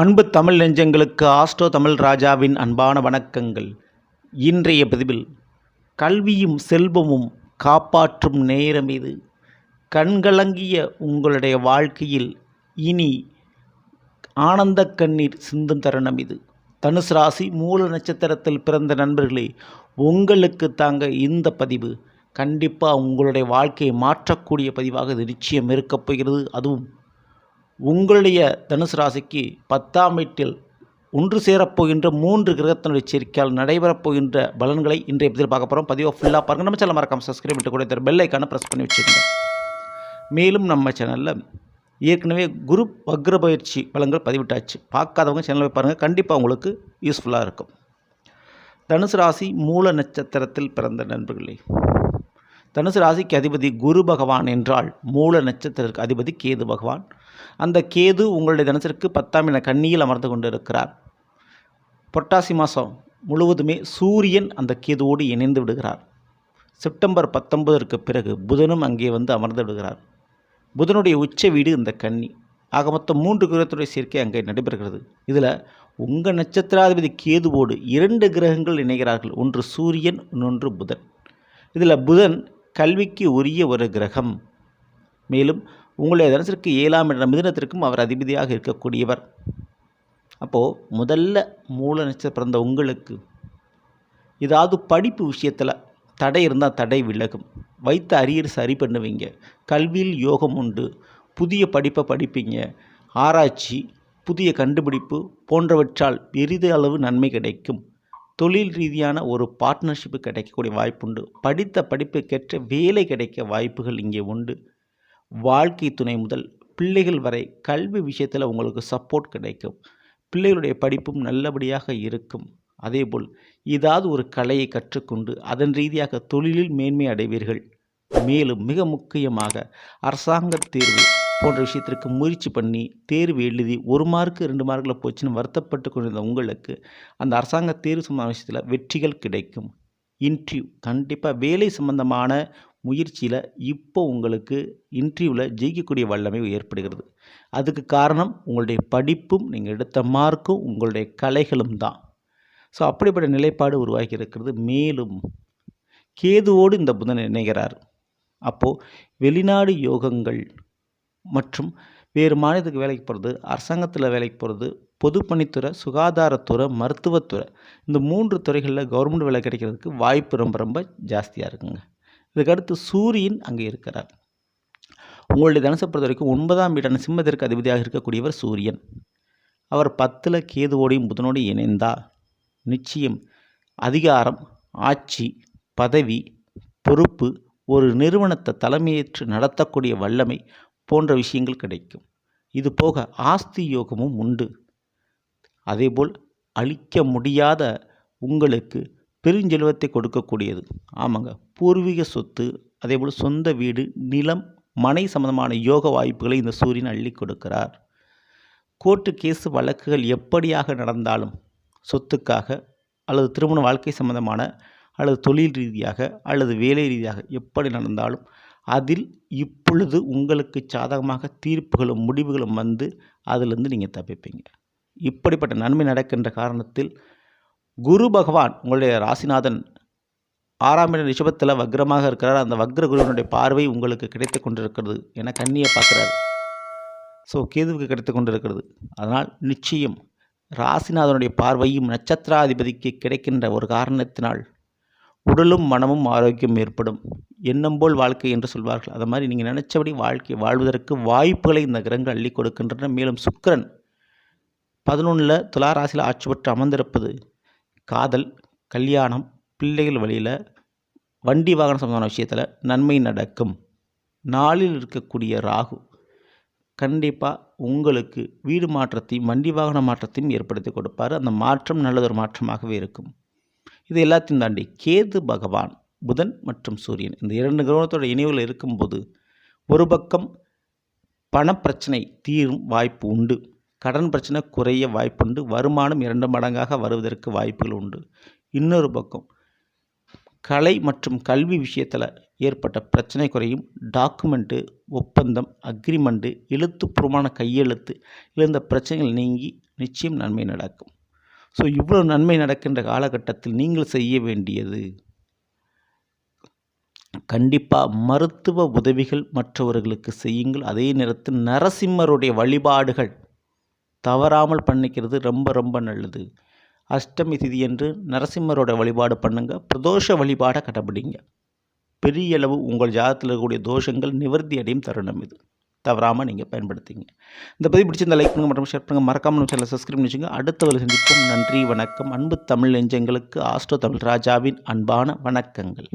அன்பு தமிழ் நெஞ்சங்களுக்கு ஆஸ்ட்ரோ தமிழ் ராஜாவின் அன்பான வணக்கங்கள். இன்றைய பதிவில் கல்வியும் செல்வமும் காப்பாற்றும் நேரம் இது. கண்கலங்கிய உங்களுடைய வாழ்க்கையில் இனி ஆனந்த கண்ணீர் சிந்தும் தருணம் இது. தனுசு ராசி மூல நட்சத்திரத்தில் பிறந்த நண்பர்களே உங்களுக்கு தாங்க இந்த பதிவு கண்டிப்பாக உங்களுடைய வாழ்க்கையை மாற்றக்கூடிய பதிவாக இது நிச்சயம் இருக்கப் போகிறது. அதுவும் உங்களுடைய தனுசு ராசிக்கு பத்தாம் வீட்டில் ஒன்று சேரப்போகின்ற மூன்று கிரகத்தினுடைய சேர்க்கையால் நடைபெறப் போகின்ற பலன்களை இன்றைய பதில் பார்க்க போகிறோம் பதிவாக ஃபுல்லாக பாருங்கள் நம்ம சேனல் மறக்காமல் சப்ஸ்கிரைப் பண்ணிட்டு கூட தர பெல் ஐக்கான ப்ரெஸ் பண்ணி வச்சுக்கோங்க. மேலும் நம்ம சேனலில் ஏற்கனவே குரு வக்ர பயிற்சி பலன்கள் பதிவிட்டாச்சு. பார்க்காதவங்க சேனலை பாருங்கள் கண்டிப்பாக உங்களுக்கு யூஸ்ஃபுல்லாக இருக்கும். தனுசு ராசி மூல நட்சத்திரத்தில் பிறந்த நண்பர்களே தனுசு ராசிக்கு அதிபதி குரு பகவான் என்றால் மூல நட்சத்திரத்திற்கு அதிபதி கேது பகவான். அந்த கேது உங்களுடைய தனுசிற்கு பத்தாம் இன கண்ணியில் அமர்ந்து கொண்டு இருக்கிறார் புரட்டாசி மாதம் முழுவதுமே சூரியன் அந்த கேதுவோடு இணைந்து விடுகிறார். செப்டம்பர் பத்தொன்பதற்கு பிறகு புதனும் அங்கே வந்து அமர்ந்து விடுகிறார். புதனுடைய உச்ச வீடு இந்த கன்னி. ஆக மொத்தம் மூன்று கிரகத்துடைய சேர்க்கை அங்கே நடைபெறுகிறது. இதில் உங்கள் நட்சத்திராதிபதி கேதுவோடு இரண்டு கிரகங்கள் இணைகிறார்கள். ஒன்று சூரியன் இன்னொன்று புதன். இதில் புதன் கல்விக்கு உரிய ஒரு கிரகம். மேலும் உங்களுடைய தனுசிற்கு ஏழாம் இடம் மிதினத்திற்கும் அவர் அதிபதியாக இருக்கக்கூடியவர். அப்போது முதல்ல மூல நட்சத்திரம் பிறந்த உங்களுக்கு ஏதாவது படிப்பு விஷயத்தில் தடை இருந்தால் தடை விலகும். வைத்த அரியர் சரி பண்ணுவீங்க. கல்வியில் யோகம் உண்டு. புதிய படிப்பை படிப்பீங்க. ஆராய்ச்சி புதிய கண்டுபிடிப்பு போன்றவற்றால் பெரிதளவு நன்மை கிடைக்கும். தொழில் ரீதியான ஒரு பார்ட்னர்ஷிப்பு கிடைக்கக்கூடிய வாய்ப்புண்டு. படித்த படிப்புக்கேற்ற வேலை கிடைக்க வாய்ப்புகள் இங்கே உண்டு. வாழ்க்கை துணை முதல் பிள்ளைகள் வரை கல்வி விஷயத்தில் உங்களுக்கு சப்போர்ட் கிடைக்கும். பிள்ளைகளுடைய படிப்பும் நல்லபடியாக இருக்கும். அதேபோல் ஏதாவது ஒரு கலையை கற்றுக்கொண்டு அதன் ரீதியாக தொழிலில் மேன்மை அடைவீர்கள். மேலும் மிக முக்கியமாக அரசாங்க தேர்வு போன்ற விஷயத்திற்கு முயற்சி பண்ணி தேர்வு எழுதி ஒரு மார்க்கு ரெண்டு மார்க்கில் போச்சுன்னு வருத்தப்பட்டு கொண்டிருந்த உங்களுக்கு அந்த அரசாங்க தேர்வு சம்பந்த விஷயத்தில் வெற்றிகள் கிடைக்கும். இன்ட்ரிவ் கண்டிப்பாக வேலை சம்பந்தமான முயற்சியில் இப்போ உங்களுக்கு இன்டர்வியூவில் ஜெயிக்கக்கூடிய வல்லமை ஏற்படுகிறது. அதுக்கு காரணம் உங்களுடைய படிப்பும் நீங்கள் எடுத்த மார்க்கும் உங்களுடைய கலைகளும் தான். ஸோ அப்படிப்பட்ட நிலைப்பாடு உருவாகி இருக்கிறது. மேலும் கேதுவோடு இந்த புதன் இணைகிறார். அப்போது வெளிநாடு யோகங்கள் மற்றும் வேறு மாநிலத்துக்கு வேலைக்கு போகிறது அரசாங்கத்தில் வேலைக்கு போகிறது பொதுப்பணித்துறை சுகாதாரத்துறை மருத்துவத்துறை இந்த மூன்று துறைகளில் கவர்மெண்ட் வேலை கிடைக்கிறதுக்கு வாய்ப்பு ரொம்ப ரொம்ப ஜாஸ்தியாக இருக்குங்க. இதுக்கடுத்து சூரியன் அங்கே இருக்கிறார். உங்களுடைய தனுசை பொறுத்த வரைக்கும் ஒன்பதாம் வீடான சிம்மத்திற்கு அதிபதியாக இருக்கக்கூடியவர் சூரியன். அவர் பத்தில் கேதுவோடையும் புதனோடையும் இணைந்தால் நிச்சயம் அதிகாரம் ஆட்சி பதவி பொறுப்பு ஒரு நிறுவனத்தை தலைமையேற்று நடத்தக்கூடிய வல்லமை போன்ற விஷயங்கள் கிடைக்கும். இது போக ஆஸ்தி யோகமும் உண்டு. அதேபோல் அழிக்க முடியாத உங்களுக்கு பெருஞ்செல்வத்தை கொடுக்கக்கூடியது. ஆமாங்க. பூர்வீக சொத்து அதேபோல் சொந்த வீடு நிலம் மனை சம்பந்தமான யோக வாய்ப்புகளை இந்த சூரியன் அள்ளி கொடுக்கிறார். கோர்ட்டு கேஸ் வழக்குகள் எப்படியாக நடந்தாலும் சொத்துக்காக அல்லது திருமண வாழ்க்கை சம்பந்தமான அல்லது தொழில் ரீதியாக அல்லது வேலை ரீதியாக எப்படி நடந்தாலும் அதில் இப்பொழுது உங்களுக்கு சாதகமாக தீர்ப்புகளும் முடிவுகளும் வந்து அதிலிருந்து நீங்கள் தப்பிப்பீங்க. இப்படிப்பட்ட நன்மை நடக்கின்ற காரணத்தில் குரு பகவான் உங்களுடைய ராசிநாதன் ஆறாம் இடம் ரிஷபத்தில் வக்ரமாக இருக்கிறார். அந்த வக்ர குருவனுடைய பார்வை உங்களுக்கு கிடைத்து கொண்டிருக்கிறது என கண்ணியை பார்க்குறாரு. ஸோ கேதுவுக்கு கிடைத்து கொண்டிருக்கிறது. அதனால் நிச்சயம் ராசிநாதனுடைய பார்வையும் நட்சத்திராதிபதிக்கு கிடைக்கின்ற ஒரு காரணத்தினால் உடலும் மனமும் ஆரோக்கியம் ஏற்படும். எண்ணம் போல் வாழ்க்கை என்று சொல்வார்கள். அது மாதிரி நீங்கள் நினச்சபடி வாழ்க்கை வாழ்வதற்கு வாய்ப்புகளை இந்த கிரகங்கள் அள்ளி கொடுக்கின்றன. மேலும் சுக்கரன் பதினொன்றில் துளாராசியில் ஆட்சி பெற்று அமர்ந்திருப்பது காதல் கல்யாணம் பிள்ளைகள் வழியில் வண்டி வாகன சம்பந்தமான விஷயத்தில் நன்மை நடக்கும். நாளில் இருக்கக்கூடிய ராகு கண்டிப்பாக உங்களுக்கு வீடு மாற்றத்தையும் வண்டி வாகன மாற்றத்தையும் ஏற்படுத்தி கொடுப்பார். அந்த மாற்றம் நல்லதொரு மாற்றமாகவே இருக்கும். இது எல்லாத்தையும் தாண்டி கேது பகவான் புதன் மற்றும் சூரியன். இந்த இரண்டு கிரகத்தோட இணைவில் இருக்கும்போது ஒரு பக்கம் பணப்பிரச்சனை தீரும் வாய்ப்பு உண்டு. கடன் பிரச்சனை குறைய வாய்ப்புண்டு வருமானம் இரண்டு மடங்காக வருவதற்கு வாய்ப்புகள் உண்டு. இன்னொரு பக்கம் கலை மற்றும் கல்வி விஷயத்தில் ஏற்பட்ட பிரச்சனை குறையும். டாக்குமெண்ட்டு ஒப்பந்தம் அக்ரிமெண்ட்டு எழுத்துப்பூர்வமான கையெழுத்து இழந்த பிரச்சனைகள் நீங்கி நிச்சயம் நன்மை நடக்கும். ஸோ இவ்வளோ நன்மை நடக்கின்ற காலகட்டத்தில் நீங்கள் செய்ய வேண்டியது கண்டிப்பாக மருத்துவ உதவிகள் மற்றவர்களுக்கு செய்யுங்கள். அதே நேரத்தில் நரசிம்மருடைய வழிபாடுகள் தவறாமல் பண்ணிக்கிறது ரொம்ப ரொம்ப நல்லது. அஷ்டமி திதி என்று நரசிம்மரோட வழிபாடு பண்ணுங்கள் பிரதோஷ வழிபாடை கடைபிடிங்க. பெரிய அளவு உங்கள் ஜாதத்தில் இருக்கக்கூடிய தோஷங்கள் நிவர்த்தி அடையும் தருணம் இது. தவறாமல் நீங்கள் பயன்படுத்திங்க. இந்த பதிவு பிடிச்சிருந்த லைக் பண்ணுங்கள் மற்றும் ஷேர் பண்ணுங்கள் மறக்காமல் நம்ம சேனலை சப்ஸ்கிரைப் பண்ணிச்சுங்க அடுத்த ஒரு சந்திப்போம். நன்றி வணக்கம். அன்பு தமிழ் நெஞ்சங்களுக்கு ஆஸ்ட்ரோ தமிழ் ராஜாவின் அன்பான வணக்கங்கள்.